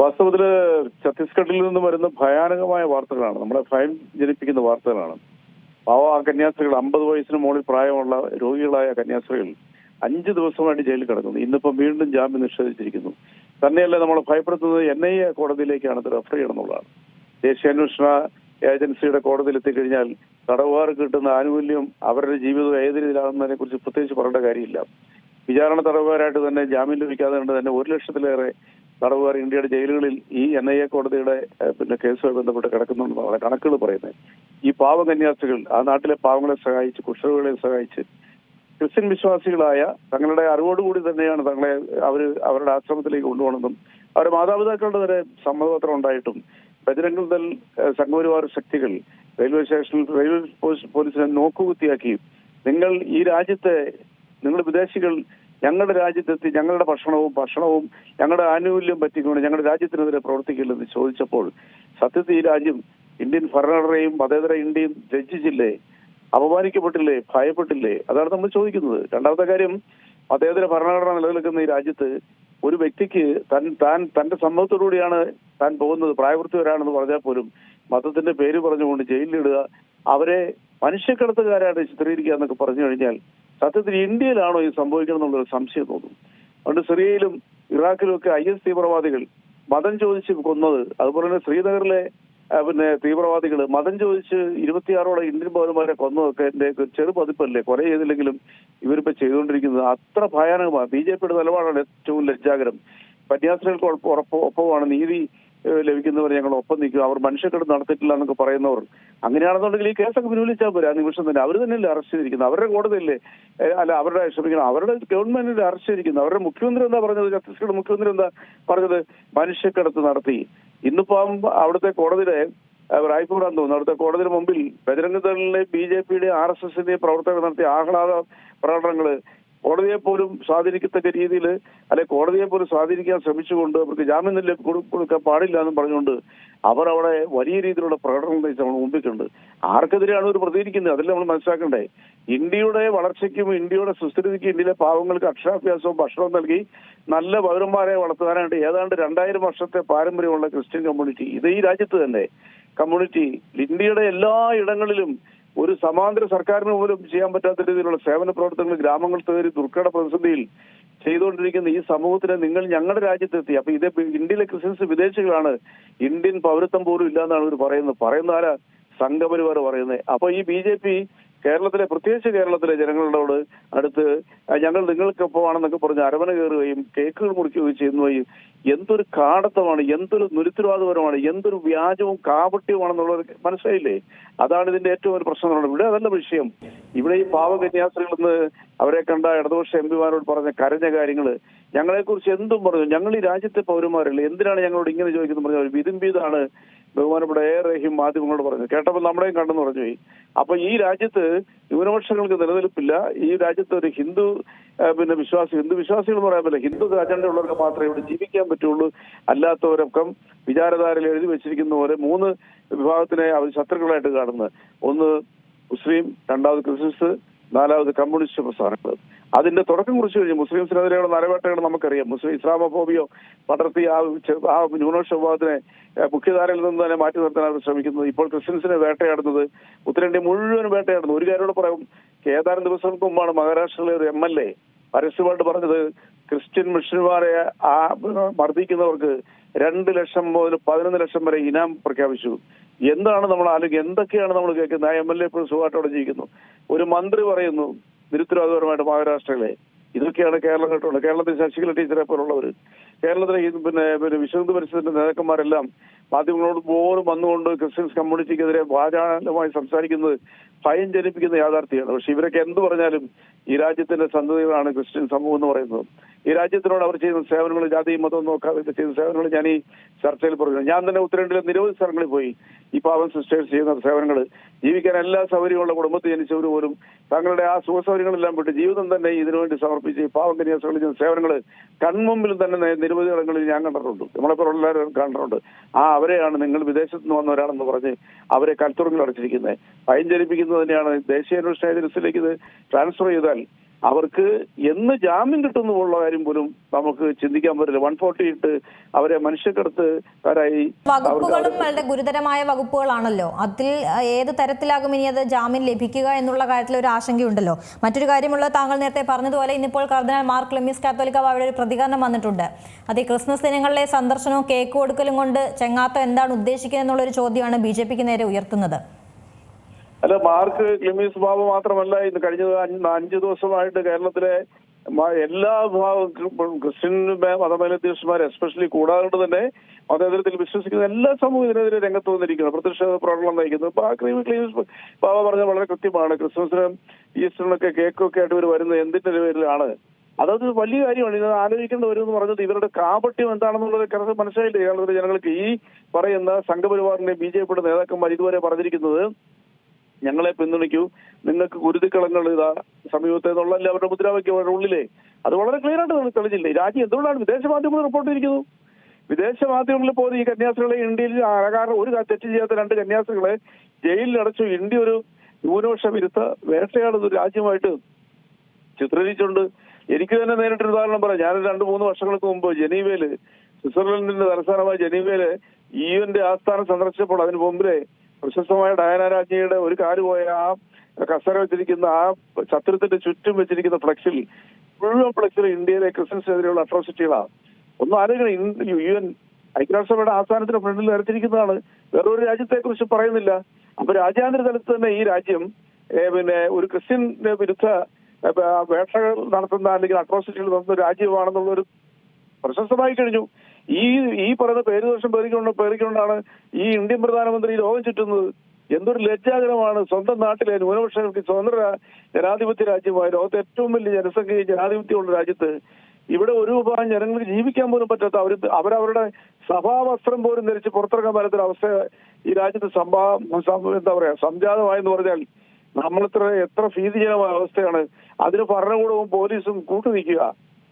വാസ്തവത്തിൽ ഛത്തീസ്ഗഡിൽ നിന്ന് വരുന്ന ഭയാനകമായ വാർത്തകളാണ്. നമ്മളെ ഭയം ജനിപ്പിക്കുന്ന വാർത്തകളാണ്. പാവ ആ കന്യാസ്ത്രീകൾ അമ്പത് വയസ്സിന് മുകളിൽ പ്രായമുള്ള രോഗികളായ കന്യാസ്ത്രീകൾ അഞ്ച് ദിവസമായിട്ട് ജയിലിൽ കിടക്കുന്നു. ഇന്നിപ്പം വീണ്ടും ജാമ്യം നിഷേധിച്ചിരിക്കുന്നു. തന്നെയല്ല നമ്മൾ ഭയപ്പെടുത്തുന്നത് എൻ ഐ എ കോടതിയിലേക്കാണ് റെഫർ ചെയ്യണമെന്നുള്ളതാണ്. ദേശീയ അന്വേഷണ ഏജൻസിയുടെ കോടതിയിൽ എത്തിക്കഴിഞ്ഞാൽ തടവുകാർക്ക് കിട്ടുന്ന ആനുകൂല്യം അവരുടെ ജീവിതം ഏത് രീതിയിലാണെന്നതിനെ കുറിച്ച് പ്രത്യേകിച്ച് പറയേണ്ട കാര്യമില്ല. വിചാരണ തടവുകാരായിട്ട് തന്നെ ജാമ്യം ലഭിക്കാതെ കൊണ്ട് തന്നെ ഒരു ലക്ഷത്തിലേറെ തടവുകാർ ഇന്ത്യയുടെ ജയിലുകളിൽ ഈ എൻ ഐ എ കോടതിയുടെ പിന്നെ കേസുമായി ബന്ധപ്പെട്ട് കിടക്കുന്നുണ്ടെന്നാണ് കണക്കുകൾ പറയുന്നത്. ഈ പാവ കന്യാസ്ത്രീകൾ ആ നാട്ടിലെ പാവങ്ങളെ സഹായിച്ച് കുഷ്ഠരോഗികളെ സഹായിച്ച് ക്രിസ്ത്യൻ വിശ്വാസികളായ തങ്ങളുടെ അറിവോടുകൂടി തന്നെയാണ് തങ്ങളെ അവർ അവരുടെ ആശ്രമത്തിലേക്ക് കൊണ്ടുപോകണമെന്നും അവരുടെ മാതാപിതാക്കളുടെ വരെ സമ്മതപത്രം ഉണ്ടായിട്ടും ബജരംഗൽ ദൾ സംഘപരിവാർ ശക്തികൾ റെയിൽവേ സ്റ്റേഷനിൽ റെയിൽവേ പോലീസ് പോലീസിനെ നോക്കുകുത്തിയാക്കി നിങ്ങൾ ഈ രാജ്യത്തെ നിങ്ങൾ വിദേശികൾ ഞങ്ങളുടെ രാജ്യത്തെത്തി ഞങ്ങളുടെ ഭക്ഷണവും ഭക്ഷണവും ഞങ്ങളുടെ ആനുകൂല്യം പറ്റിക്കൊണ്ട് ഞങ്ങളുടെ രാജ്യത്തിനെതിരെ പ്രവർത്തിക്കില്ലെന്ന് ചോദിച്ചപ്പോൾ സത്യത്തിൽ ഈ രാജ്യം ഇന്ത്യൻ ഭരണഘടനയും മതേതര ഇന്ത്യയും രചിച്ചില്ലേ? അപമാനിക്കപ്പെട്ടില്ലേ? ഭയപ്പെട്ടില്ലേ? അതാണ് നമ്മൾ ചോദിക്കുന്നത്. രണ്ടാമത്തെ കാര്യം മതേതര ഭരണഘടന നിലനിൽക്കുന്ന ഈ രാജ്യത്ത് ഒരു വ്യക്തിക്ക് തൻ താൻ തന്റെ സമ്മതത്തോടുകൂടിയാണ് താൻ പോകുന്നത്. പ്രായപൂർത്തിവരാണെന്ന് പറഞ്ഞാൽ പോലും മതത്തിന്റെ പേര് പറഞ്ഞുകൊണ്ട് ജയിലിലിടുക അവരെ മനുഷ്യക്കടത്തുകാരായിട്ട് ചിത്രീകരിക്കുക എന്നൊക്കെ പറഞ്ഞു കഴിഞ്ഞാൽ സത്യത്തിൽ ഇന്ത്യയിലാണോ ഇത് സംഭവിക്കണം എന്നുള്ളൊരു സംശയം തോന്നും. അതുകൊണ്ട് സിറിയയിലും ഇറാഖിലും ഒക്കെ ഐ എസ് തീവ്രവാദികൾ മതം ചോദിച്ച് കൊന്നത് അതുപോലെ തന്നെ ശ്രീനഗറിലെ പിന്നെ തീവ്രവാദികൾ മതം ചോദിച്ച് ഇരുപത്തിയാറോളം ഇന്ത്യൻ പൗരന്മാരെ കൊന്നതൊക്കെ എന്റെ ചെറു പതിപ്പല്ലേ? കുറെ ചെയ്തില്ലെങ്കിലും ഇവരിപ്പോ ചെയ്തുകൊണ്ടിരിക്കുന്നത്. അത്ര ഭയാനകമാണ് ബി ജെ പിയുടെ നിലപാടാണ് ഏറ്റവും ലജ്ജാകരം. കന്യാസ്ത്രീകൾക്ക് ഒപ്പമാണ് നീതി ലഭിക്കുന്നവർ ഞങ്ങൾ ഒപ്പം നിൽക്കും. അവർ മനുഷ്യക്കെട്ട് നടത്തിയിട്ടില്ല എന്നൊക്കെ പറയുന്നവർ. അങ്ങനെയാണെന്നുണ്ടെങ്കിൽ ഈ കേസൊക്കെ പിൻവലിച്ചാൽ പോരാ നിമിഷം തന്നെ. അവർ തന്നെയല്ലേ അറസ്റ്റ് ചെയ്തിരിക്കുന്നത്? അവരുടെ കോടതിയല്ലേ? അല്ല അവരുടെ ക്ഷമിക്കണം. അവരുടെ ഗവൺമെന്റിന്റെ അറസ്റ്റ് ചെയ്തിരിക്കുന്നത്. അവരുടെ മുഖ്യമന്ത്രി എന്താ പറഞ്ഞത്? ഛത്തീസ്ഗഡ് മുഖ്യമന്ത്രി എന്താ പറഞ്ഞത്? മനുഷ്യക്കടത്ത് നടത്തി. ഇന്നിപ്പം അവിടുത്തെ കോടതിയുടെ റായ്പൂരാന്ന് തോന്നുന്നു. അവിടുത്തെ കോടതിയുടെ മുമ്പിൽ ബജരംഗ ദളിലെ ബി ജെ പിയുടെ ആർ എസ് എസിന്റെ പ്രവർത്തകർ നടത്തിയ ആഹ്ലാദ പ്രകടനങ്ങൾ കോടതിയെ പോലും സ്വാധീനിക്കത്തക്ക രീതിയിൽ അല്ലെ കോടതിയെ പോലും സ്വാധീനിക്കാൻ ശ്രമിച്ചുകൊണ്ട് അവർക്ക് ജാമ്യം നില കൊടു- കൊടുക്കാൻ പാടില്ല എന്നും പറഞ്ഞുകൊണ്ട് അവർ അവിടെ വലിയ രീതിയിലുള്ള പ്രകടനം നയിച്ച് നമ്മൾ മുമ്പിട്ടുണ്ട് ആർക്കെതിരെയാണ് ഒരു പ്രതികരിക്കുന്നത്? അതിൽ നമ്മൾ മനസ്സിലാക്കണ്ടേ. ഇന്ത്യയുടെ വളർച്ചയ്ക്കും ഇന്ത്യയുടെ സുസ്ഥിരതയ്ക്കും ഇന്ത്യയിലെ പാവങ്ങൾക്ക് അക്ഷരാഭ്യാസവും ഭക്ഷണവും നൽകി നല്ല പൗരന്മാരെ വളർത്താനായിട്ട് ഏതാണ്ട് രണ്ടായിരം വർഷത്തെ പാരമ്പര്യമുള്ള ക്രിസ്ത്യൻ കമ്മ്യൂണിറ്റി ഇത് ഈ രാജ്യത്ത് തന്നെ. കമ്മ്യൂണിറ്റി ഇന്ത്യയുടെ എല്ലാ ഇടങ്ങളിലും ഒരു സമാന്തര സർക്കാരിന് പോലും ചെയ്യാൻ പറ്റാത്ത രീതിയിലുള്ള സേവന പ്രവർത്തനങ്ങൾ ഗ്രാമങ്ങൾ തേറി ദുർഘട പ്രതിസന്ധിയിൽ ചെയ്തുകൊണ്ടിരിക്കുന്ന ഈ സമൂഹത്തിനെ നിങ്ങൾ ഞങ്ങളുടെ രാജ്യത്തെത്തി. അപ്പൊ ഇത് ഇന്ത്യയിലെ ക്രിസ്ത്യൻസ് വിദേശികളാണ്. ഇന്ത്യൻ പൗരത്വം പോലും ഇല്ലാന്നാണ് ഇവർ പറയുന്നത്. പറയുന്ന ആരാ സംഘപരിവാർ പറയുന്നത്. അപ്പൊ ഈ ബി ജെ പി കേരളത്തിലെ പ്രത്യേകിച്ച് കേരളത്തിലെ ജനങ്ങളോട് അടുത്ത് ഞങ്ങൾ നിങ്ങൾക്കൊപ്പമാണെന്നൊക്കെ പറഞ്ഞ് അരവണ കയറുകയും കേക്കുകൾ മുറിക്കുകയും ചെയ്യുന്നതും എന്തൊരു കാടത്തമാണ് എന്തൊരു നിരുത്തരവാദപരമാണ് എന്തൊരു വ്യാജവും കാപട്യവുമാണെന്നുള്ളത് മനസ്സിലായില്ലേ? അതാണ് ഇതിന്റെ ഏറ്റവും ഒരു പ്രശ്നം എന്ന്. ഇവിടെ അതല്ല വിഷയം. ഇവിടെ ഈ പാവ അവരെ കണ്ട ഇടതുപക്ഷ എം പിമാരോട് പറഞ്ഞ കരഞ്ഞ കാര്യങ്ങൾ ഞങ്ങളെക്കുറിച്ച് എന്തും പറഞ്ഞു. ഞങ്ങൾ ഈ രാജ്യത്തെ പൗരന്മാരല്ലേ? എന്തിനാണ് ഞങ്ങളോട് ഇങ്ങനെ ചോദിക്കുന്നത് പറഞ്ഞ വിതുമ്പീതാണ് ബഹുമാനപ്പെട്ട എ റഹീം മാധ്യമങ്ങളോട് പറഞ്ഞു. കേട്ടപ്പോൾ നമ്മുടെയും കണ്ടെന്ന് പറഞ്ഞു. പോയി അപ്പൊ ഈ രാജ്യത്ത് ന്യൂനപക്ഷങ്ങൾക്ക് നിലനിൽപ്പില്ല. ഈ രാജ്യത്ത് ഒരു ഹിന്ദു പിന്നെ വിശ്വാസി ഹിന്ദു വിശ്വാസികൾ എന്ന് പറയാൻ പറ്റില്ല. ഹിന്ദു അജണ്ട ഉള്ളവർക്ക് മാത്രമേ ഇവിടെ ജീവിക്കാൻ പറ്റുള്ളൂ. അല്ലാത്തവരൊക്കെ വിചാരധാരയിൽ എഴുതി വെച്ചിരിക്കുന്ന പോലെ മൂന്ന് വിഭാഗത്തിനെ അവർ ശത്രുക്കളായിട്ട് കാണുന്നത്. ഒന്ന് മുസ്ലിം രണ്ടാമത് ക്രിസ്ത്യൻസ് നാലാമത് കമ്മ്യൂണിസ്റ്റ് പ്രസ്ഥാനങ്ങൾ. അതിന്റെ തുടക്കം കുറിച്ച് കഴിഞ്ഞു മുസ്ലിംസിനെതിരെയുള്ള നരവേട്ടകൾ നമുക്കറിയാം. മുസ്ലിം ഇസ്ലാമോഫോബിയോ പടർത്തി ആ ആ ന്യൂനപക്ഷ വിഭാഗത്തിനെ മുഖ്യധാരയിൽ നിന്ന് തന്നെ മാറ്റി നിർത്താൻ ശ്രമിക്കുന്നത് ഇപ്പോൾ ക്രിസ്ത്യൻസിനെ വേട്ടയാടുന്നത് ഉത്തരേന്ത്യ മുഴുവൻ വേട്ടയാടുന്നു. ഒരു കാര്യം പറയും. ഏതാനും ദിവസങ്ങൾക്ക് മുമ്പാണ് മഹാരാഷ്ട്രയിലെ ഒരു എം എൽ എ പരസ്യമായിട്ട് പറഞ്ഞത് ക്രിസ്ത്യൻ മിഷനുമാരെ ആ മർദ്ദിക്കുന്നവർക്ക് രണ്ട് ലക്ഷം മുതൽ പതിനൊന്ന് ലക്ഷം വരെ ഇനാം പ്രഖ്യാപിച്ചു. എന്താണ് നമ്മൾ ആലോചിക്കുക എന്തൊക്കെയാണ് നമ്മൾ കേൾക്കുന്നത്? ആ എം എൽ എ ഇപ്പോൾ സുഖമായിട്ടോടെ ജീവിക്കുന്നു. ഒരു മന്ത്രി പറയുന്നു നിരുത്തരവാദപരമായിട്ട് മഹാരാഷ്ട്രയിലെ ഇതൊക്കെയാണ് കേരളം കേട്ടുള്ളത് കേരളത്തിൽ ശശികല ടീച്ചറെ പോലുള്ളവർ കേരളത്തിലെ പിന്നെ പിന്നെ വിശ്വഹിന്ദു പരിഷത്തിന്റെ നേതാക്കന്മാരെല്ലാം മാധ്യമങ്ങളോട് പോലും വന്നുകൊണ്ട് ക്രിസ്ത്യൻസ് കമ്മ്യൂണിറ്റിക്കെതിരെ വാചാലമായി സംസാരിക്കുന്നത് ഭയം ജനിപ്പിക്കുന്ന യാഥാർത്ഥ്യമാണ്. പക്ഷെ ഇവരൊക്കെ എന്ത് പറഞ്ഞാലും ഈ രാജ്യത്തിന്റെ സന്തതികളാണ് ക്രിസ്ത്യൻ സമൂഹം എന്ന് പറയുന്നത്. ഈ രാജ്യത്തിനോട് അവർ ചെയ്യുന്ന സേവനങ്ങൾ ജാതിയും മതവും നോക്കാതെ ചെയ്യുന്ന സേവനങ്ങൾ ഞാൻ ഈ ചർച്ചയിൽ പറഞ്ഞു ഞാൻ തന്നെ ഉത്തരേന്ത്യയിലെ നിരവധി സ്ഥലങ്ങളിൽ പോയി ഈ പാവൻ സിസ്റ്റേഴ്സ് ചെയ്യുന്ന സേവനങ്ങൾ ജീവിക്കാൻ എല്ലാ സൗകര്യമുള്ള കുടുംബത്തിൽ ജനിച്ചവർ പോലും തങ്ങളുടെ ആ സുഖസൗകര്യങ്ങളെല്ലാം വിട്ട് ജീവിതം തന്നെ ഇതിനുവേണ്ടി സമർപ്പിച്ച് ഈ പാവം കന്യാസങ്ങളിൽ ചെയ്യുന്ന സേവനങ്ങൾ കൺമുമ്പിൽ തന്നെ നിരവധി ഇടങ്ങളിൽ ഞാൻ കണ്ടിട്ടുണ്ട്. നമ്മളെപ്പോൾ എല്ലാവരും കണ്ടിട്ടുണ്ട്. ആ അവരെയാണ് നിങ്ങൾ വിദേശത്ത് നിന്ന് വന്നവരാണെന്ന് പറഞ്ഞ് അവരെ കൽത്തുറങ്ങിൽ അടച്ചിരിക്കുന്നത്. ഭയം തന്നെയാണ്. ദേശീയ അന്വേഷണ ഏജൻസിയിലേക്ക് ഇത് ട്രാൻസ്ഫർ ചെയ്താൽ അവർക്ക് എന്ന് ജാമ്യം കിട്ടുന്നുള്ള കാര്യം പോലും നമുക്ക് ചിന്തിക്കാൻ പറ്റില്ല. വൺ ഫോർട്ടി ഇട്ട് അവരെ മനുഷ്യക്കടത്തുകാരായി വകുപ്പുകളും വളരെ ഗുരുതരമായ വകുപ്പുകളാണല്ലോ. അതിൽ ഏത് തരത്തിലാകും ഇനി അത് ജാമ്യം ലഭിക്കുക എന്നുള്ള കാര്യത്തിൽ ഒരു ആശങ്കയുണ്ടല്ലോ. മറ്റൊരു കാര്യമുള്ള താങ്കൾ നേരത്തെ പറഞ്ഞതുപോലെ ഇന്നിപ്പോൾ കർദിനാൾ മാർ ക്ലെമിസ് കാത്തോലിക്ക അവിടെ ഒരു പ്രതികരണം വന്നിട്ടുണ്ട്. അത് ഈ ക്രിസ്മസ് ദിനങ്ങളിലെ സന്ദർശനവും കേക്ക് കൊടുക്കലും കൊണ്ട് ചെങ്ങാത്ത എന്താണ് ഉദ്ദേശിക്കുന്നത് എന്നുള്ളൊരു ചോദ്യമാണ് ബി നേരെ ഉയർത്തുന്നത്. അല്ല മാർക്ക് ക്ലിമീസ് ബാബു മാത്രമല്ല ഇന്ന് കഴിഞ്ഞ അഞ്ച് ദിവസമായിട്ട് കേരളത്തിലെ എല്ലാ ക്രിസ്ത്യൻ മതമേലധ്യക്ഷന്മാർ എസ്പെഷ്യലി കൂടാതെ തന്നെ മതേതരത്തിൽ വിശ്വസിക്കുന്ന എല്ലാ സമൂഹം ഇതിനെതിരെ രംഗത്ത് വന്നിരിക്കുന്നു പ്രതിഷേധ പ്രകടനം നയിക്കുന്നു. ഇപ്പൊ ആ ക്രീമി ക്ലീമീസ് ബാബ പറഞ്ഞ വളരെ കൃത്യമാണ്. ക്രിസ്മസിനും ഈസ്റ്ററിനൊക്കെ കേക്കൊക്കെ ആയിട്ട് ഇവർ വരുന്നത് എന്തിന്റെ പേരിലാണ്? അതൊരു വലിയ കാര്യമാണ്. ഇത് ആലോചിക്കേണ്ടി വരും എന്ന് പറഞ്ഞത് ഇവരുടെ കാപട്യം എന്താണെന്നുള്ളത് കറക്റ്റ് മനസ്സിലായില്ലേ? കേരളത്തിലെ ജനങ്ങൾക്ക് ഈ പറയുന്ന സംഘപരിവാറിന്റെ ബി ജെ പിയുടെ നേതാക്കന്മാർ ഇതുവരെ പറഞ്ഞിരിക്കുന്നത് ഞങ്ങളെ പിന്തുണയ്ക്കൂ. നിങ്ങൾക്ക് കുരുതിക്കളങ്ങൾ ഇതാ സമീപത്തെ എന്നുള്ള അവരുടെ മുദ്രാവാക്യം അവരുടെ ഉള്ളിലേ. അത് വളരെ ക്ലിയർ ആയിട്ട് തെളിഞ്ഞില്ലേ? രാജ്യം എന്തുകൊണ്ടാണ് വിദേശ മാധ്യമങ്ങൾ റിപ്പോർട്ട് ചെയ്തിരിക്കുന്നു? വിദേശ മാധ്യമങ്ങളിൽ പോലും ഈ കന്യാസ്ത്രീകളെ ഇന്ത്യയിൽ അകാരണം ഒരു തെറ്റ് ചെയ്യാത്ത രണ്ട് കന്യാസ്ത്രീകളെ ജയിലിൽ അടച്ചു. ഇന്ത്യ ഒരു ന്യൂനപക്ഷ വിരുദ്ധ വേട്ടയാടുന്ന ഒരു രാജ്യമായിട്ട് ചിത്രീകരിച്ചുകൊണ്ട് എനിക്ക് തന്നെ നേരിട്ടൊരു ഉദാഹരണം പറയാം. ഞാൻ രണ്ട് മൂന്ന് വർഷങ്ങൾക്ക് മുമ്പ് ജനീവയിൽ സ്വിറ്റ്സർലൻഡിന്റെ തലസ്ഥാനമായ ജനീവയിൽ യുഎന്റെ ആസ്ഥാനം സന്ദർശിച്ചപ്പോൾ അതിന് മുമ്പിലെ പ്രശസ്തമായ ഡയന രാജ്ഞിയുടെ ഒരു കാൽ പോയ ആ കസര വെച്ചിരിക്കുന്ന ആ ചത്രത്തിന്റെ ചുറ്റും വെച്ചിരിക്കുന്ന ഫ്ലക്സിൽ മുഴുവൻ ഫ്ലക്സിൽ ഇന്ത്യയിലെ ക്രിസ്ത്യൻസിനെതിരെയുള്ള അട്രോസിറ്റികളാണ് ഒന്നും ആലോചിക്കണം യു എൻ ഐക്യരാഷ്ട്രസഭയുടെ ആസ്ഥാനത്തിന് ഫ്രണ്ടിൽ നിരത്തിരിക്കുന്നതാണ് വേറൊരു രാജ്യത്തെ കുറിച്ച് പറയുന്നില്ല. അപ്പൊ രാജ്യാന്തര തലത്തിൽ തന്നെ ഈ രാജ്യം പിന്നെ ഒരു ക്രിസ്ത്യൻ വിരുദ്ധ വേട്ടകൾ നടത്തുന്ന അല്ലെങ്കിൽ അട്രോസിറ്റികൾ നടത്തുന്ന രാജ്യമാണെന്നുള്ള ഒരു പ്രശസ്തമായി കഴിഞ്ഞു. ഈ ഈ പറയുന്ന പേര് പേരുദോഷം പേരിക്കൊണ്ട് പേരിക്കൊണ്ടാണ് ഈ ഇന്ത്യൻ പ്രധാനമന്ത്രി ലോകം ചുറ്റുന്നത്. എന്തൊരു ലജ്ജാകരമാണ്. സ്വന്തം നാട്ടിലെ ന്യൂനപക്ഷങ്ങൾക്ക് സ്വതന്ത്ര ജനാധിപത്യ രാജ്യമായ ലോകത്തെ ഏറ്റവും വലിയ ജനസംഖ്യ ജനാധിപത്യമുള്ള രാജ്യത്ത് ഇവിടെ ഒരു വിഭാഗം ജനങ്ങൾക്ക് ജീവിക്കാൻ പോലും പറ്റാത്ത അവർ അവരവരുടെ സഭാവസ്ത്രം പോലും ധരിച്ച് പുറത്തിറങ്ങാൻ പറ്റാത്തൊരു അവസ്ഥ ഈ രാജ്യത്ത് സംഭാ എന്താ പറയാ സംജാതമായെന്ന് പറഞ്ഞാൽ നമ്മളെത്ര എത്ര ഭീതിജനമായ അവസ്ഥയാണ്. അതിന് ഭരണകൂടവും പോലീസും കൂട്ടുനിൽക്കുക.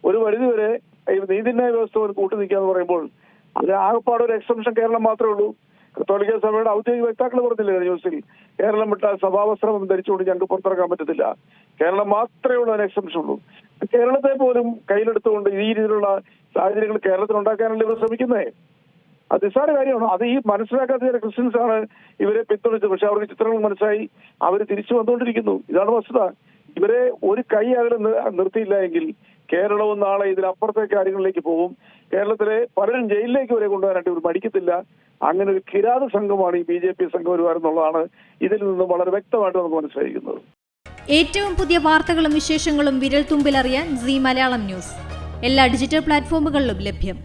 ഒരു പരിധിവരെ നീതിന്യായ വ്യവസ്ഥ ഒരു കൂട്ടുനിൽക്കുക എന്ന് പറയുമ്പോൾ അത് ആകെപ്പാട് ഒരു എക്സംഷൻ കേരളം മാത്രമേ ഉള്ളൂ. കത്തോലിക്ക സഭയുടെ ഔദ്യോഗിക വക്താക്കൾ പറഞ്ഞില്ലേ ന്യൂസിൽ കേരളം വിട്ട സഭാവസ്ത്രം ധരിച്ചുകൊണ്ട് ഞങ്ങൾക്ക് പുറത്തിറക്കാൻ പറ്റത്തില്ല. കേരളം മാത്രമേ ഉള്ളൂ അതിന് എക്സംഷൻ ഉള്ളൂ. കേരളത്തെ പോലും കയ്യിലെടുത്തുകൊണ്ട് ഈ രീതിയിലുള്ള സാഹചര്യങ്ങൾ കേരളത്തിൽ ഉണ്ടാക്കാനല്ലേ ഇവർ ശ്രമിക്കുന്നേ? അത് നിസ്സാര കാര്യമാണ്. അത് ഈ മനസ്സിലാക്കാത്ത ചില ക്രിസ്ത്യൻസ് ആണ് ഇവരെ പിന്തുണച്ചത്. പക്ഷെ അവർക്ക് ചിത്രങ്ങൾ മനസ്സിലായി അവർ തിരിച്ചു വന്നുകൊണ്ടിരിക്കുന്നു. ഇതാണ് വസ്തുത. ഇവരെ ഒരു കൈ അകലെ നിർത്തിയില്ല എങ്കിൽ കേരളവും നാളെ ഇതിലപ്പുറത്തെ കാര്യങ്ങളിലേക്ക് പോകും. കേരളത്തിലെ പലരും ജയിലിലേക്ക് വരെ കൊണ്ടുപോകാനായിട്ട് ഇവർ മടിക്കത്തില്ല. അങ്ങനെ ഒരു കിരാത സംഘമാണ് ഈ ബി ജെ പി സംഘപരിവാർ എന്നുള്ളതാണ് ഇതിൽ നിന്നും വളരെ വ്യക്തമായിട്ട് നമുക്ക് മനസ്സിലായിരിക്കുന്നത്. ഏറ്റവും പുതിയ വാർത്തകളും വിശേഷങ്ങളും വിരൽ തുമ്പിലറിയാൻ സി മലയാളം ന്യൂസ്. എല്ലാ ഡിജിറ്റൽ പ്ലാറ്റ്ഫോമുകളിലും ലഭ്യം.